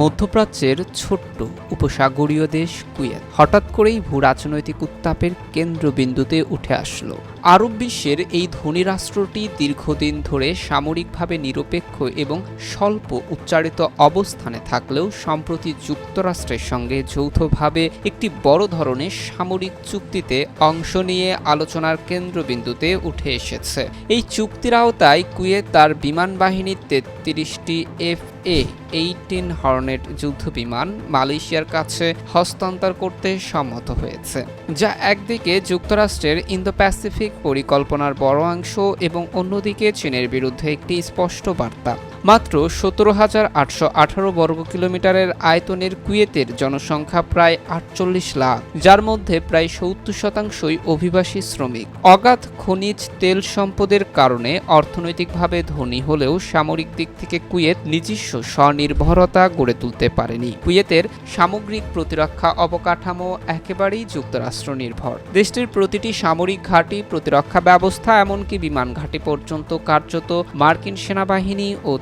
মধ্যপ্রাচ্যের ছোট্ট উপসাগরীয় দেশ কুয়েত। হঠাৎ করেই ভূ রাজনৈতিক উত্তাপের কেন্দ্রবিন্দুতে উঠে আসলো। আরব বিশ্বের এই ধনী রাষ্ট্রটি দীর্ঘদিন ধরে সামরিকভাবে নিরপেক্ষ এবং স্বল্প উচ্চারিত অবস্থানে থাকলেও সম্প্রতি যুক্তরাষ্ট্রের সঙ্গে যৌথভাবে একটি বড় ধরনের সামরিক চুক্তিতে অংশ নিয়ে আলোচনার কেন্দ্রবিন্দুতে উঠে এসেছে। এই চুক্তির আওতায় কুয়েত তার বিমান বাহিনীর তেত্রিশটি এফ এ এইটিন হর্নেট যুদ্ধবিমান মালয়েশিয়ার কাছে হস্তান্তর করতে সম্মত হয়েছে, যা একদিকে যুক্তরাষ্ট্রের ইন্দো প্যাসিফিক পরিকল্পনার বড় অংশ এবং অন্যদিকে চীনের বিরুদ্ধে একটি স্পষ্ট বার্তা। মাত্র সতেরো হাজার আটশো আঠারো বর্গ কিলোমিটারের আয়তনের কুয়েতের জনসংখ্যা প্রায় আটচল্লিশ লাখ, যার মধ্যে প্রায় সত্তর শতাংশই অভিবাসী শ্রমিক। অগাধ খনিজ তেল সম্পদের কারণে অর্থনৈতিকভাবে ধনী হলেও সামরিক দিক থেকে কুয়েত নিজস্ব স্বনির্ভরতা গড়ে তুলতে পারেনি। কুয়েতের সামগ্রিক প্রতিরক্ষা অবকাঠামো একেবারেই যুক্তরাষ্ট্র নির্ভর। দেশটির প্রতিটি সামরিক ঘাঁটি, প্রতিরক্ষা ব্যবস্থা, এমনকি বিমান ঘাঁটি পর্যন্ত কার্যত মার্কিন সেনাবাহিনী ও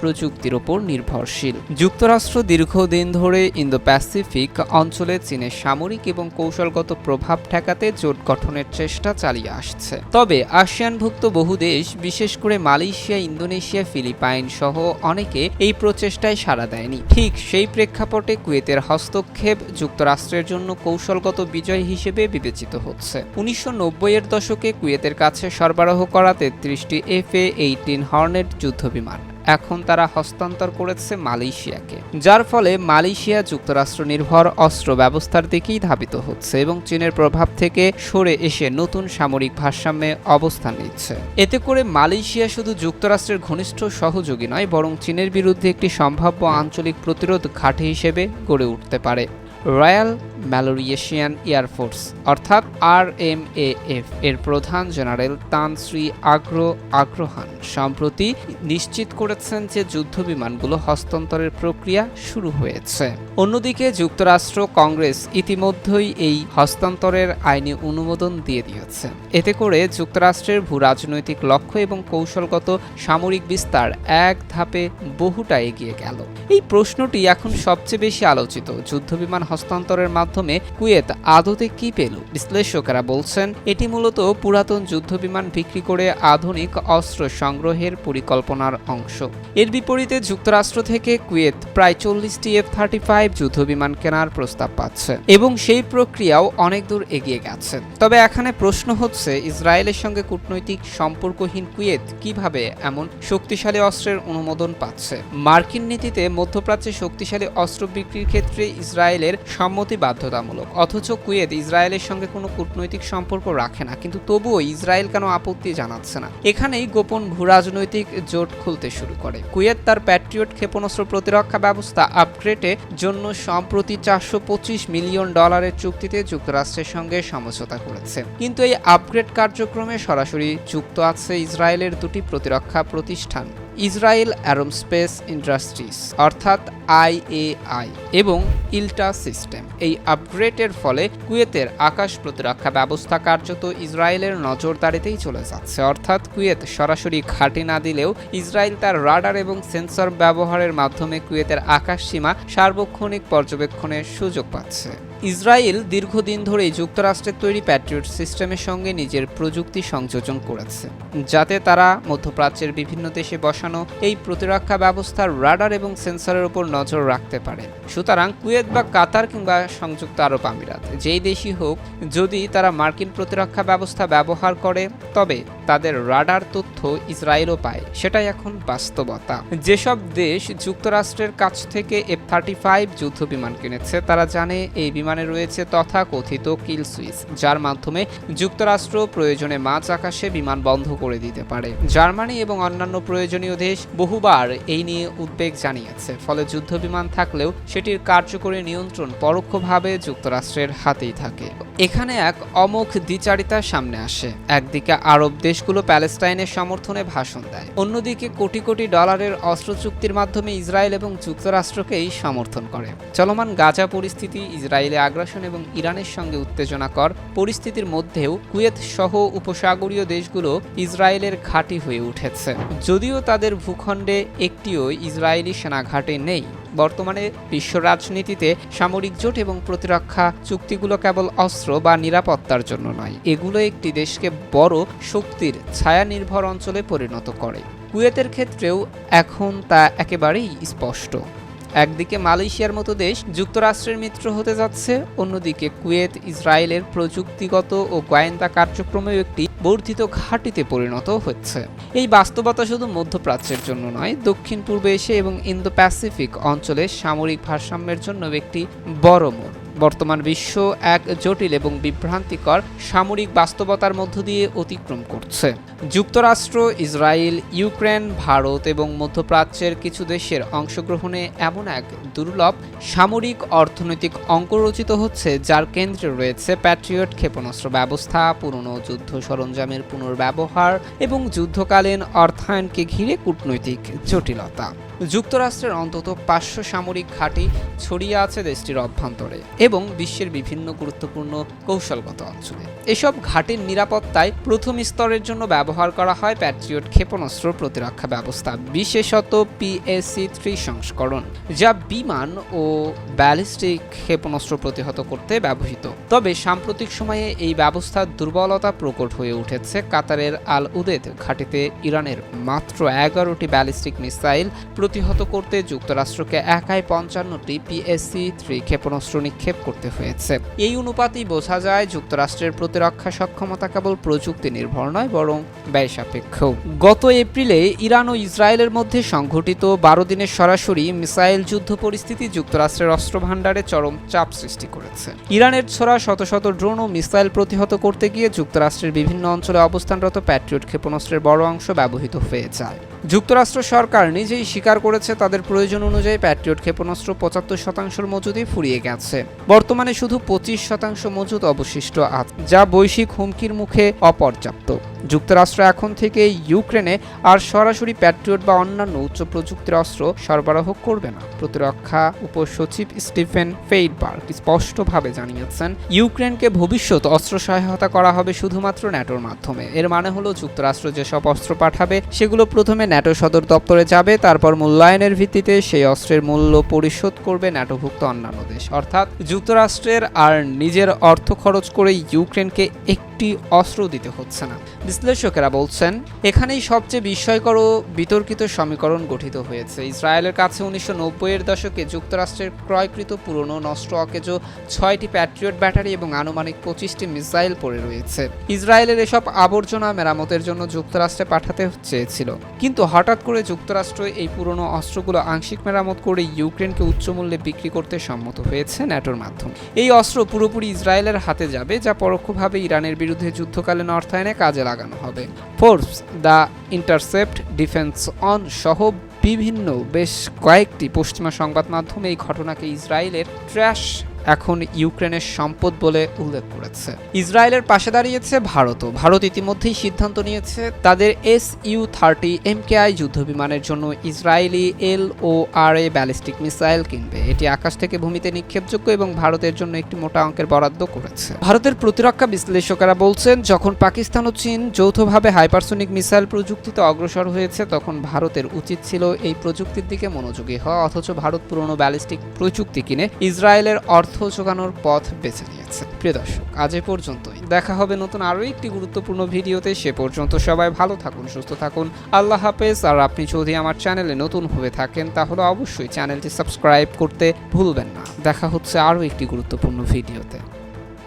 প্রযুক্তির ওপর নির্ভরশীল। যুক্তরাষ্ট্র দীর্ঘদিন ধরে ইন্দো প্যাসিফিক অঞ্চলে চীনের সামরিক এবং কৌশলগত প্রভাব ঠেকাতে জোট গঠনের চেষ্টা চালিয়ে আসছে। তবে আসিয়ানভুক্ত বহু দেশ, বিশেষ করে মালয়েশিয়া, ইন্দোনেশিয়া, ফিলিপাইন সহ অনেকে এই প্রচেষ্টায় সাড়া দেয়নি। ঠিক সেই প্রেক্ষাপটে কুয়েতের হস্তক্ষেপ যুক্তরাষ্ট্রের জন্য কৌশলগত বিজয় হিসেবে বিবেচিত হচ্ছে। উনিশশো এর দশকে কুয়েতের কাছে সরবরাহ করা তেত্রিশটি এফ এ এইটিন হর্নেট যুদ্ধবিমান। এখন তারা হস্তান্তর করেছে মালয়েশিয়াকে, যার ফলে মালয়েশিয়া যুক্তরাষ্ট্র নির্ভর অস্ত্র ব্যবস্থার দিকেই ধাবিত হচ্ছে এবং চীনের প্রভাব থেকে সরে এসে নতুন সামরিক ভারসাম্যে অবস্থান নিচ্ছে। এতে করে মালয়েশিয়া শুধু যুক্তরাষ্ট্রের ঘনিষ্ঠ সহযোগী নয়, বরং চীনের বিরুদ্ধে একটি সম্ভাব্য আঞ্চলিক প্রতিরোধ ঘাঁটি হিসেবে গড়ে উঠতে পারে। রয়্যাল ম্যালোরিয়েশিয়ান এয়ারফোর্স অর্থাৎ আর এম এফ এর প্রধান জেনারেল তান শ্রী আগ্র আগ্রহান সম্প্রতি নিশ্চিত করেছেন যে যুদ্ধবিমানগুলো হস্তান্তরের প্রক্রিয়া শুরু হয়েছে। অন্যদিকে যুক্তরাষ্ট্র কংগ্রেস ইতিমধ্যেই এই হস্তান্তরের আইনি অনুমোদন দিয়ে দিয়েছে। এতে করে যুক্তরাষ্ট্রের ভূ রাজনৈতিক লক্ষ্য এবং কৌশলগত সামরিক বিস্তার এক ধাপে বহুটা এগিয়ে গেল। এই প্রশ্নটি এখন সবচেয়ে বেশি আলোচিত। যুদ্ধবিমান হস্তান্তরের মাধ্যমে কুয়েত আদতে কি পেল? বিশ্লেষকেরা বলছেন, এটি মূলত পুরাতন যুদ্ধবিমান বিক্রি করে আধুনিক অস্ত্র সংগ্রহের পরিকল্পনার অংশ। এর বিপরীতে যুক্তরাষ্ট্র থেকে কুয়েত প্রায় চল্লিশটি এফ থার্টি ফাইভ যুদ্ধবিমান কেনার প্রস্তাব পাচ্ছে এবং সেই প্রক্রিয়াও অনেক দূর এগিয়ে গেছে। তবে এখানে প্রশ্ন হচ্ছে, ইসরায়েলের সঙ্গে কূটনৈতিক সম্পর্কহীন কুয়েত কীভাবে এমন শক্তিশালী অস্ত্রের অনুমোদন পাচ্ছে? মার্কিন নীতিতে মধ্যপ্রাচ্যে শক্তিশালী অস্ত্র বিক্রির ক্ষেত্রে ইসরায়েলের সম্মতি বাধ্যতামূলক। অথচ কুয়েত ইসরায়েলের সঙ্গে কোনো কূটনৈতিক সম্পর্ক রাখে না, কিন্তু তবুও ইসরায়েল কেন আপত্তি জানাচ্ছে না? এখানেই গোপন ভূরাজনৈতিক জোট খুলতে শুরু করে। কুয়েত তার প্যাট্রিয়ট ক্ষেপণাস্ত্র প্রতিরক্ষা ব্যবস্থা আপগ্রেডের জন্য সম্প্রতি চারশো পঁচিশ মিলিয়ন ডলারের চুক্তিতে যুক্তরাষ্ট্রের সঙ্গে সমঝোতা করেছে। কিন্তু এই আপগ্রেড কার্যক্রমে সরাসরি যুক্ত আছে ইসরায়েলের দুটি প্রতিরক্ষা প্রতিষ্ঠান। ইসরায়েল অ্যারোস্পেস ইন্ডাস্ট্রিজ, অর্থাৎ আইএআই এবং ইলটা সিস্টেম। এই আপগ্রেডের ফলে কুয়েতের আকাশ প্রতিরক্ষা ব্যবস্থা কার্যত ইসরায়েলের নজরদারিতেই চলে যাচ্ছে। অর্থাৎ কুয়েত সরাসরি ঘাঁটি না দিলেও ইসরায়েল তার রাডার এবং সেন্সর ব্যবহারের মাধ্যমে কুয়েতের আকাশ সীমা সার্বক্ষণিক পর্যবেক্ষণের সুযোগ পাচ্ছে। ইসরায়েল দীর্ঘদিন ধরেই যুক্তরাষ্ট্রের তৈরি প্যাট্রিয়ট সিস্টেমের সঙ্গে নিজের প্রযুক্তি সংযোজন করেছে, যাতে তারা মধ্যপ্রাচ্যের বিভিন্ন দেশে বসানো এই প্রতিরক্ষা ব্যবস্থার রাডার এবং সেন্সরের উপর নজর রাখতে পারে। সুতরাং কুয়েত বা কাতার কিংবা সংযুক্ত আরব আমিরাত, যেই দেশই হোক, যদি তারা মার্কিন প্রতিরক্ষা ব্যবস্থা ব্যবহার করে, তবে তাদের রাডার তথ্য ইসরায়েলও পায়, সেটাই এখন বাস্তবতা। যেসব দেশ যুক্তরাষ্ট্রের কাছ থেকে এফ থার্টি ফাইভ যুদ্ধ বিমান কিনেছে, তারা জানে এই বিমানে রয়েছে তথাকথিত কিল সুইচ, যার মাধ্যমে যুক্তরাষ্ট্র প্রয়োজনে মাঝ আকাশে বিমান বন্ধ করে দিতে পারে। জার্মানি এবং অন্যান্য প্রয়োজনীয় দেশ বহুবার এই নিয়ে উদ্বেগ জানিয়েছে, ফলে যুদ্ধ বিমান থাকলেও সেটির কার্যকরী নিয়ন্ত্রণ পরোক্ষভাবে যুক্তরাষ্ট্রের হাতেই থাকে। এখানে এক অমোঘ দ্বিচারিতা সামনে আসে। একদিকে আরব দেশগুলো প্যালেস্টাইনের সমর্থনে ভাষণ দেয়, অন্যদিকে কোটি কোটি ডলারের অস্ত্র চুক্তির মাধ্যমে ইসরায়েল এবং যুক্তরাষ্ট্রকেই সমর্থন করে। চলমান গাজা পরিস্থিতি ইসরায়েলে আগ্রাসন এবং ইরানের সঙ্গে উত্তেজনাকর পরিস্থিতির মধ্যেও কুয়েত সহ উপসাগরীয় দেশগুলো ইসরায়েলের ঘাঁটি হয়ে উঠেছে। যদিও তাদের ভূখণ্ডে একটিও ইসরায়েলি সেনা ঘাঁটি নেই। বর্তমানে বিশ্ব রাজনীতিতে সামরিক জোট এবং প্রতিরক্ষা চুক্তিগুলো কেবল অস্ত্র বা নিরাপত্তার জন্য নয়, এগুলো একটি দেশকে বড় শক্তির ছায়া নির্ভর অঞ্চলে পরিণত করে। কুয়েতের ক্ষেত্রেও এখন তা একেবারেই স্পষ্ট। একদিকে মালয়েশিয়ার মতো দেশ যুক্তরাষ্ট্রের মিত্র হতে যাচ্ছে, অন্যদিকে কুয়েত, ইসরায়েলের প্রযুক্তিগত ও গোয়েন্দা কার্যক্রমেও একটি বর্ধিত ঘাটিতে পরিণত হচ্ছে। এই বাস্তবতা শুধু মধ্যপ্রাচ্যের জন্য নয় দক্ষিণ পূর্ব এশিয়া এবং ইন্দো প্যাসিফিক অঞ্চলে সামরিক ভারসাম্যের জন্য একটি বড় মোড়। বর্তমান বিশ্ব এক জটিল এবং বিভ্রান্তিকর সামরিক বাস্তবতার মধ্য দিয়ে অতিক্রম করছে। যুক্তরাষ্ট্র, ইসরায়েল, ইউক্রেন, ভারত এবং মধ্যপ্রাচ্যের কিছু দেশের অংশগ্রহণে এমন এক দুর্লভ সামরিক অর্থনৈতিক অঙ্ক রচিত হচ্ছে, যার কেন্দ্রে রয়েছে প্যাট্রিয়ট ক্ষেপণাস্ত্র ব্যবস্থা, পুরনো যুদ্ধ সরঞ্জামের পুনর্ব্যবহার এবং যুদ্ধকালীন অর্থায়নকে ঘিরে কূটনৈতিক জটিলতা। যুক্তরাষ্ট্রের অন্তত পাঁচশো সামরিক ঘাঁটি ছড়িয়ে আছে দেশটির অভ্যন্তরে। এবং বিশ্বের বিভিন্ন গুরুত্বপূর্ণ কৌশলগত অঞ্চলে। এসব ঘাটির নিরাপত্তায় প্রথম স্তরের জন্য ব্যবহার করা হয় প্যাট্রিয়ট ক্ষেপণাস্ত্র প্রতিরক্ষা ব্যবস্থা, বিশেষত পিএসসি থ্রি সংস্করণ, যা বিমান ও ব্যালিস্টিক ক্ষেপণাস্ত্র প্রতিহত করতে ব্যবহৃত। তবে সাম্প্রতিক সময়ে এই ব্যবস্থার দুর্বলতা প্রকট হয়ে উঠেছে কাতারের আল উদেদ ঘাটিতে ইরানের মাত্র এগারোটি ব্যালিস্টিক মিসাইল প্রতিহত করতে যুক্তরাষ্ট্রকে একাই পঞ্চান্নটি পিএসসি থ্রি ক্ষেপণাস্ত্র নিক্ষেপ করতে হয়েছে। এই অনুপাতেই বোঝা যায় যুক্তরাষ্ট্রের প্রতিরক্ষা সক্ষমতা কেবল প্রযুক্তি নির্ভর নয়, বরং ব্যয় সাপেক্ষ গত এপ্রিলে ইরান ও ইসরায়েলের মধ্যে সংঘটিত বারো দিনের সরাসরি মিসাইল যুদ্ধ পরিস্থিতি যুক্তরাষ্ট্রের অস্ত্র ভাণ্ডারে চরম চাপ সৃষ্টি করেছে। ইরানের ছোড়া শত শত ড্রোন ও মিসাইল প্রতিহত করতে গিয়ে যুক্তরাষ্ট্রের বিভিন্ন অঞ্চলে অবস্থানরত প্যাট্রিয়ট ক্ষেপণাস্ত্রের বড় অংশ ব্যবহৃত হয়ে যায়। যুক্তরাষ্ট্র সরকার নিজেই স্বীকার করেছে তাদের প্রয়োজন অনুযায়ী প্যাট্রিয়ট ক্ষেপণাস্ত্র পঁচাত্তর শতাংশের মজুদি ফুরিয়ে গেছে। বর্তমানে শুধু পঁচিশ শতাংশ মজুদ অবশিষ্ট আছে, যা বৈশ্বিক হুমকির মুখে অপর্যাপ্ত। যুক্তরাষ্ট্র এখন থেকে ইউক্রেনে আর সরাসরি প্যাট্রিয়ট বা অন্যান্য উচ্চ প্রযুক্তির অস্ত্র সরবরাহ করবে না। প্রতিরক্ষা উপসচিব স্টিফেন ফেইডবার্গ স্পষ্টভাবে জানিয়েছেন, ইউক্রেনকে ভবিষ্যৎ অস্ত্র সহায়তা করা হবে শুধুমাত্র ন্যাটোর মাধ্যমে। এর মানে হলো যুক্তরাষ্ট্র যেসব অস্ত্র পাঠাবে, সেগুলো প্রথমে ন্যাটো সদর দপ্তরে যাবে, তারপর মূল্যায়নের ভিত্তিতে সেই অস্ত্রের মূল্য পরিশোধ করবে ন্যাটোভুক্ত অন্যান্য দেশ। অর্থাৎ যুক্তরাষ্ট্রের আর নিজের অর্থ খরচ করে ইউক্রেনকে একটি অস্ত্র দিতে হচ্ছে না। বিশ্লেষকেরা বলছেন, এখানেই সবচেয়ে বিস্ময়কর ও বিতর্কিত সমীকরণ গঠিত হয়েছে। ইসরায়েলের কাছে উনিশশো নব্বইয়ের দশকে যুক্তরাষ্ট্রের ক্রয়কৃত পুরনো নষ্ট অকেজো ছয়টি প্যাট্রিয়ট ব্যাটারি এবং আনুমানিক পঁচিশটি মিসাইল পড়ে রয়েছে। ইসরায়েলের এসব আবর্জনা মেরামতের জন্য যুক্তরাষ্ট্রে পাঠাতে চেয়েছিল। কিন্তু হঠাৎ করে যুক্তরাষ্ট্র এই পুরনো অস্ত্রগুলো আংশিক মেরামত করে ইউক্রেনকে উচ্চমূল্যে বিক্রি করতে সম্মত হয়েছে ন্যাটোর মাধ্যমে। এই অস্ত্র পুরোপুরি ইসরায়েলের হাতে যাবে, যা পরোক্ষভাবে ইরানের বিরুদ্ধে যুদ্ধকালীন অর্থায়নে কাজে লাগানো হবে। Forbes the intercept defence on সহ বিভিন্ন বেশ কয়েকটি পশ্চিমা সংবাদ মাধ্যমে এই ঘটনাকে ইসরায়েলের ট্র্যাশ এখন ইউক্রেনের সম্পদ বলে উল্লেখ করেছে। ইসরায়েলের পাশে দাঁড়িয়েছে ভারতও। ভারত ইতিমধ্যেই সিদ্ধান্ত নিয়েছে তাদের এস ইউ থার্টি এমকেআই যুদ্ধবিমানের জন্য Israeli L O R A ballistic missile কিনবে। এটি আকাশ থেকে ভূমিতে নিক্ষেপযোগ্য এবং ভারতের জন্য একটি মোটা অঙ্কের বরাদ্দ করেছে। ভারতের প্রতিরক্ষা বিশ্লেষকেরা বলছেন, যখন পাকিস্তান ও চীন যৌথভাবে হাইপারসোনিক মিসাইল প্রযুক্তিতে অগ্রসর হয়েছে, তখন ভারতের উচিত ছিল এই প্রযুক্তির দিকে মনোযোগী হওয়া, অথচ ভারত পুরনো ব্যালিস্টিক প্রযুক্তি কিনে ইসরায়েলের অর্থ যোগানোর পথ বেছে নিয়েছে। প্রিয় দর্শক, আজ এ পর্যন্তই। দেখা হবে নতুন আরও একটি গুরুত্বপূর্ণ ভিডিওতে। সে পর্যন্ত সবাই ভালো থাকুন, সুস্থ থাকুন। আল্লাহ হাফেজ। আর আপনি যদি আমার চ্যানেলে নতুন হয়ে থাকেন, তাহলে অবশ্যই চ্যানেলটি সাবস্ক্রাইব করতে ভুলবেন না। দেখা হচ্ছে আরও একটি গুরুত্বপূর্ণ ভিডিওতে।